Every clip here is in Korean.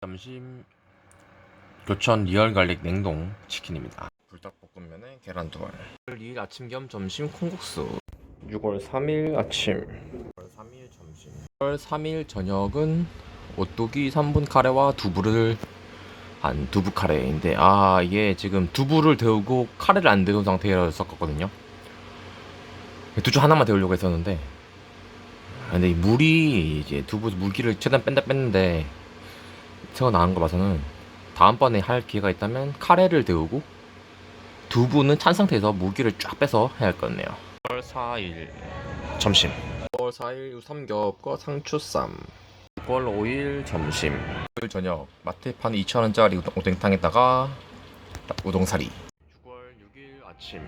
점심 교촌 리얼 갈릭 냉동 치킨입니다. 불닭볶음면에 계란 두 알. 6월 2일 아침 겸 점심 콩국수. 6월 3일 아침. 6월 3일 점심. 6월 3일 저녁은 오뚜기 3분 카레와 두부를 한 두부 카레인데 아 이게 지금 두부를 데우고 카레를 안 데운 상태로 섞었거든요. 두 줄 하나만 데우려고 했었는데 아, 근데 이 물이 이제 두부 물기를 최대한 뺀다 뺐는데 새어 나온 거 봐서는 다음번에 할 기회가 있다면 카레를 데우고 두부는 찬 상태에서 무기를 쫙 빼서 해야 할 것 같네요. 6월 4일. 점심. 6월 4일 삼겹과 상추쌈. 6월 5일 점심. 6월 저녁 마트에 파는 2,000원짜리 오뎅탕에다가 우동사리. 6월 6일 아침.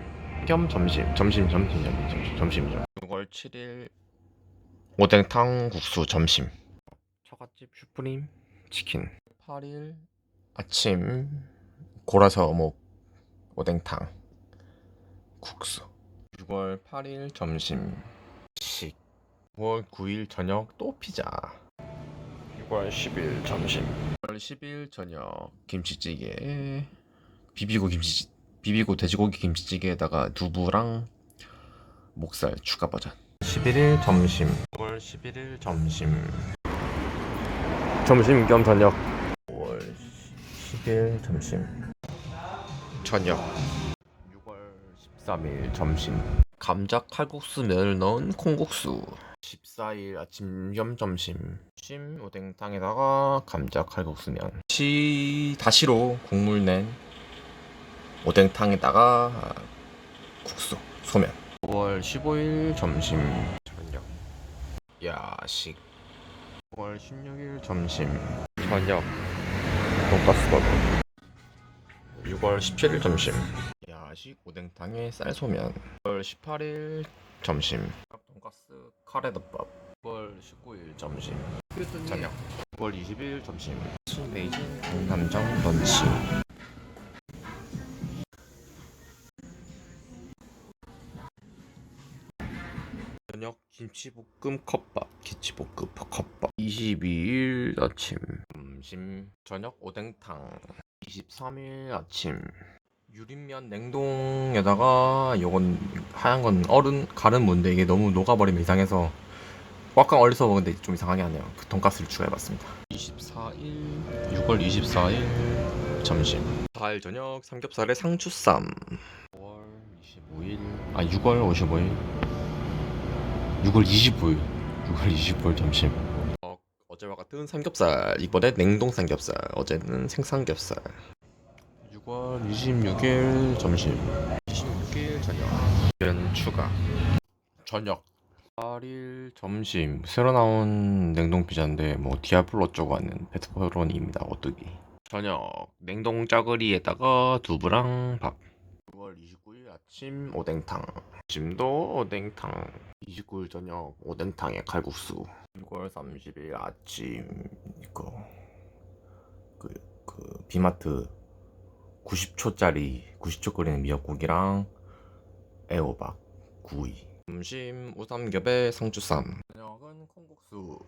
겸 점심. 점심 점심 점심 점심 점심이죠 6월 7일 오뎅탕 국수 점심. 처갓집 슈프림 치킨. 8일. 아침 고라서 어묵 오뎅탕 국수. 6월 8일 점심 식. 9월 9일 저녁 또 피자. 6월 10일 점심. 6월 10일 저녁 김치찌개. 비비고 김치 비비고 돼지고기 김치찌개에다가 두부랑 목살 추가 버전. 11일 점심. 9월 11일 점심 점심 겸 저녁. 5월 10일 점심. 저녁. 6월 13일 점심. 감자 칼국수 면을 넣은 콩국수. 14일 아침 겸 점심. 심 오뎅탕에다가 감자 칼국수면. 시 다시로 국물 낸 오뎅탕에다가 국수 소면. 5월 15일 점심. 저녁. 야식 9월 16일 점심. 저녁. 돈가스 버거. 6월 17일 점심. 야식 오뎅탕에 쌀소면. 9월 18일 점심. 돈가스 카레덮밥. 9월 19일 점심. 저녁. 9월 20일 점심. 베이징 강남정 런치 저녁 김치볶음 컵밥 김치볶음 컵밥. 22일 아침. 점심 저녁 오뎅탕. 23일 아침. 유린면 냉동에다가 요건 하얀 건 얼은 가른 무인데 이게 너무 녹아버리면 이상해서 꽉꽉 얼려서 먹는데 좀 이상하게 하네요. 그 돈가스를 추가해봤습니다. 24일 6월 24일 점심. 4일 저녁 삼겹살에 상추쌈. 5월 25일 아 6월 55일 6월 25일 6월 25일 점심. 어, 어제와 같은 삼겹살. 이번에 냉동 삼겹살. 어제는 생삼겹살. 6월 26일 점심. 26일 저녁. 면 추가. 저녁. 8일 점심. 새로 나온 냉동 피자인데 뭐 디아블로 쪽 하는 페트퍼로니입니다 오뚜기. 저녁. 냉동 짜글이에다가 두부랑 밥. 6월 29일 아침 오뎅탕 아침도 오뎅탕 29일 저녁 오뎅탕에 칼국수. 6월 30일 아침. 이거 그, 그 비마트 90초짜리 90초 끓이는 미역국이랑 애호박 구이. 점심 우삼겹에 상추쌈. 저녁은 콩국수